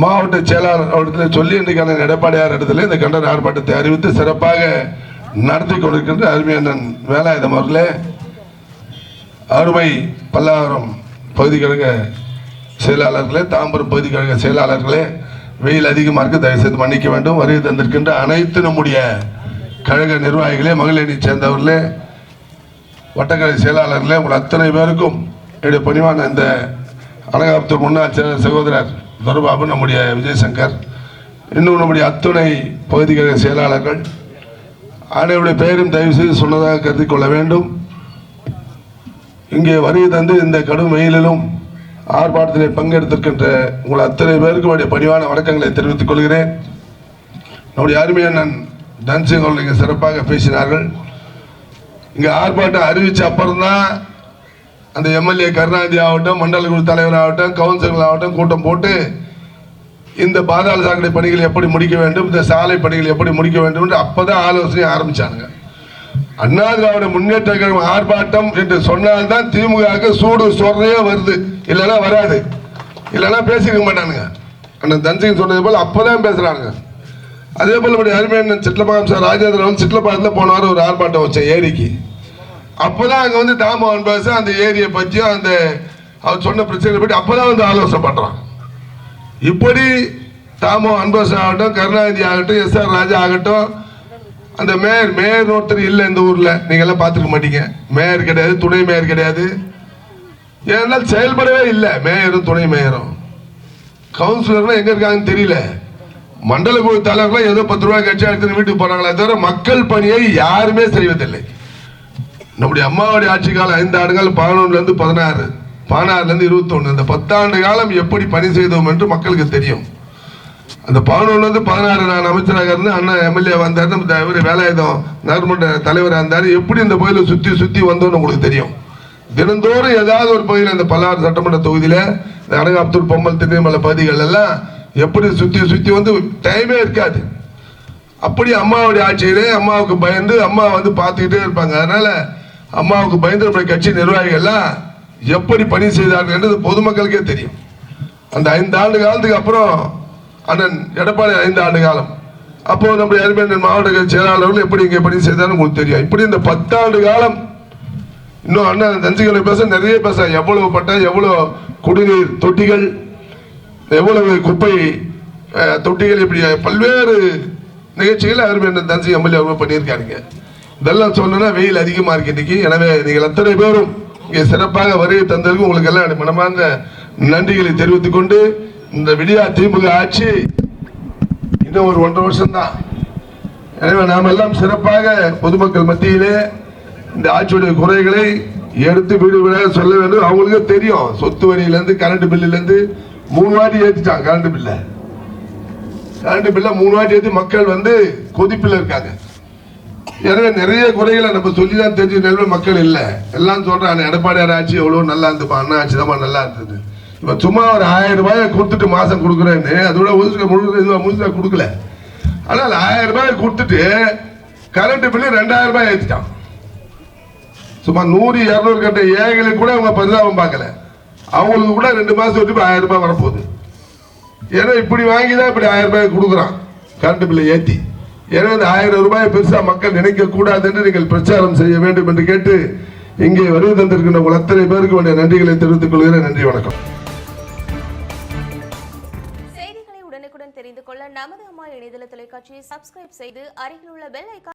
மாவட்ட செயலாளர் அவரிடத்தில் சொல்லி இன்றைக்கான எடப்பாடியார் இடத்துல இந்த கண்டன ஆர்ப்பாட்டத்தை அறிவித்து சிறப்பாக நடத்தி கொண்டிருக்கின்ற அருமையண்ணன் வேலாயுதம் அவர்களே அருமை பல்லாவரம் பகுதி கழக செயலாளர்களே தாம்பரம் பகுதி கழக செயலாளர்களே வெயில் அதிகமாக இருக்கு தயவுசெய்து மன்னிக்க வேண்டும். வருகை தந்திருக்கின்ற அனைத்து நம்முடைய கழக நிர்வாகிகளே மகளிரணி சேர்ந்தவர்களே வட்டக்கலை செயலாளர்களே உங்கள் அத்தனை பேருக்கும் என்னுடைய பணிவான இந்த அனகாபுத்தூர் முன்னாள் செயலர் சகோதரர் துரபாபு நம்முடைய விஜயசங்கர் இன்னும் நம்முடைய அத்துணை பகுதிகளின் செயலாளர்கள். அனைவருடைய பெயரும் தயவு செய்து சொன்னதாக கருதி கொள்ள வேண்டும். இங்கே வருகை தந்து இந்த கடும் வெயிலிலும் ஆர்ப்பாட்டத்திலே பங்கெடுத்திருக்கின்ற உங்கள் அத்தனை பேருக்கு உடைய பணிவான வணக்கங்களை தெரிவித்துக் கொள்கிறேன். நம்முடைய அருமையண்ணன் தன்சிங் அவர்கள் இங்கே சிறப்பாக பேசினார்கள். இங்கே ஆர்ப்பாட்டம் அறிவித்த அப்புறம் தான் அந்த எம்எல்ஏ கருணாநிதி ஆகட்டும் மண்டல குழு தலைவர் ஆகட்டும் கவுன்சிலர் ஆகட்டும் கூட்டம் போட்டு இந்த பாதாள சாக்கடை பணிகளை எப்படி முடிக்க வேண்டும் இந்த சாலை பணிகள் எப்படி முடிக்க வேண்டும் என்று அப்பதான் ஆலோசனை ஆரம்பிச்சானுங்க. அண்ணா திராவிட முன்னேற்ற கழகம் ஆர்ப்பாட்டம் என்று சொன்னால்தான் திமுக சூடு சொல்றே வருது. இல்லைன்னா வராது. இல்லைன்னா பேசிக்க மாட்டானுங்க. அண்ணன் தன்சிங் சொன்னது போல் அப்பதான் பேசுறாங்க அதே போல இப்படி அருமையான சிட்லபாகம் சார் ராஜேந்திரன் வந்து சிட்லபாகத்தில் ஒரு ஆர்ப்பாட்டம் வச்சேன் ஏரிக்கு. அப்போதான் அங்கே வந்து தாமோகன் பாஸ் அந்த ஏரியை பற்றியும் அந்த அவர் சொன்ன பிரச்சனை பற்றி அப்போதான் வந்து ஆலோசனை பண்ணுறான் இப்படி தாமோ அன்பரசு ஆகட்டும் கருணாநிதி ஆகட்டும் எஸ் ஆர் ராஜா ஆகட்டும் அந்த மேயர் மேயர் ஒருத்தர் இல்லை இந்த ஊரில். நீங்க எல்லாம் பார்த்துக்க மாட்டீங்க. மேயர் கிடையாது துணை மேயர் கிடையாது. ஏன்னால் செயல்படவே இல்லை. மேயரும் துணை மேயரும். கவுன்சிலர்லாம் எங்கே இருக்காங்கன்னு தெரியல. மண்டல குழு தலைவர்கள் ஏதோ பத்து ரூபாய் கட்சி எடுத்து வீட்டுக்கு போறாங்களே தவிர மக்கள் பணியை யாருமே செய்வதில்லை. நம்முடைய அம்மாவுடைய ஆட்சி காலம் ஐந்து ஆண்டுகள் பதினொன்றுலேருந்து பதினாறு பதினாறுலேருந்து இருபத்தொன்று அந்த பத்தாண்டு காலம் எப்படி பணி செய்தோம் என்று மக்களுக்கு தெரியும். அந்த பதினொன்றுலேருந்து பதினாறு நான் அமைச்சராக இருந்து அண்ணன் எம்எல்ஏ வந்தார் நம்ம இவர் வேலாயுதம் நகர்மன்ற தலைவராக இருந்தார். எப்படி இந்த பகுதியில் சுற்றி சுற்றி வந்தோம்னு உங்களுக்கு தெரியும். தினந்தோறும் ஏதாவது ஒரு பகுதியில் இந்த பல்லாறு சட்டமன்ற தொகுதியில் இந்த அனகாப்தூர் பொம்மல் திருநெல்வேலி பகுதிகள் எல்லாம் எப்படி சுற்றி சுற்றி வந்து டைமே இருக்காது. அப்படி அம்மாவுடைய ஆட்சியிலே அம்மாவுக்கு பயந்து அம்மா வந்து பார்த்துக்கிட்டே இருப்பாங்க. அதனால அம்மாவுக்கு பயந்து கட்சி நிர்வாகிகள்லாம் எப்படி பணி செய்தார்கள் என்றது பொதுமக்களுக்கே தெரியும். அந்த ஐந்து ஆண்டு காலத்துக்கு அப்புறம் அண்ணன் எடப்பாடி ஐந்து ஆண்டு காலம். அப்போ நம்முடைய அருமையண்ணன் மாவட்ட செயலாளர்கள் எப்படி இங்கே பணி செய்தாலும் உங்களுக்கு தெரியும். இப்படி இந்த பத்தாண்டு காலம் இன்னும் அண்ணன் தஞ்சிகளை பேச நிறைய பேச எவ்வளவு பட்ட எவ்வளோ குடிநீர் தொட்டிகள் எவ்வளவு குப்பை தொட்டிகள் இப்படி பல்வேறு நிகழ்ச்சிகளை அருமையண்ணன் தஞ்சை எம்எல்ஏ அவங்க பண்ணியிருக்காருங்க. இதெல்லாம் சொல்லணும்னா வெயில் அதிகமாக இருக்கு இன்னைக்கு. எனவே நீங்கள் அத்தனை பேரும் இங்கே சிறப்பாக வருகை தந்ததற்கு உங்களுக்கு எல்லாம் மனமார்ந்த நன்றிகளை தெரிவித்துக் கொண்டு இந்த விடியா திமுக ஆட்சி இன்னும் ஒரு ஒன்றரை வருஷம்தான். எனவே நாம் எல்லாம் சிறப்பாக பொதுமக்கள் மத்தியிலே இந்த ஆட்சியுடைய குறைகளை எடுத்து வீடு வீடாக சொல்ல வேண்டும். அவங்களுக்கு தெரியும். சொத்து வரியிலேருந்து கரண்ட் பில்லுலேருந்து மூணு வாட்டி ஏற்றிட்டான் கரண்ட் பில்லை கரண்ட் பில்லை மூணு வாட்டி ஏற்றி மக்கள் வந்து கொதிப்பில் இருக்காங்க. எனவே நிறைய குறைகளை நம்ம சொல்லி தான் தெரிஞ்சு நெல்வேலி மக்கள் இல்லை. எல்லாம் சொல்றாங்க எடப்பாடியார் ஆட்சி எவ்வளோ நல்லா இருந்துப்பா அண்ணா ஆட்சி தான் நல்லா இருந்தது. இப்போ சும்மா ஒரு ஆயிரம் ரூபாயை கொடுத்துட்டு மாதம் கொடுக்குறேன்னு அதோட முழுசு முழு இதுவாக முழுசாக கொடுக்கல. ஆனால் ஆயிரம் ரூபாய் கொடுத்துட்டு கரண்ட் பில்லு ரெண்டாயிரம் ரூபாய் ஏற்றிட்டான் சும்மா நூறு இரநூறு கட்ட ஏழைகளுக்கு கூட அவங்க பரிதாபம் பார்க்கல. அவங்களுக்கு கூட ரெண்டு மாதம் விட்டு ஆயிரம் ரூபாய் வரப்போகுது. ஏன்னா இப்படி வாங்கி தான் இப்படி ஆயிரம் ரூபாய் கொடுக்குறான். கரண்ட் பில்லை ஏற்றி எனவே ஆயிரம் ரூபாய் பெருசா மக்கள் நினைக்க கூடாது என்று நீங்கள் பிரச்சாரம் செய்ய வேண்டும் என்று கேட்டு இங்கே வருகை தந்திருக்கின்ற உங்கள் அத்தனை பேருக்கு வேண்டிய நன்றிகளை தெரிவித்துக் கொள்கிறேன். நன்றி வணக்கம். செய்திகளை உடனுக்குடன் தெரிந்து கொள்ள நமது அம்மா இணையதள தொலைக்காட்சியை சப்ஸ்கிரைப் செய்து அருகில் உள்ள பெல் ஐக்கான்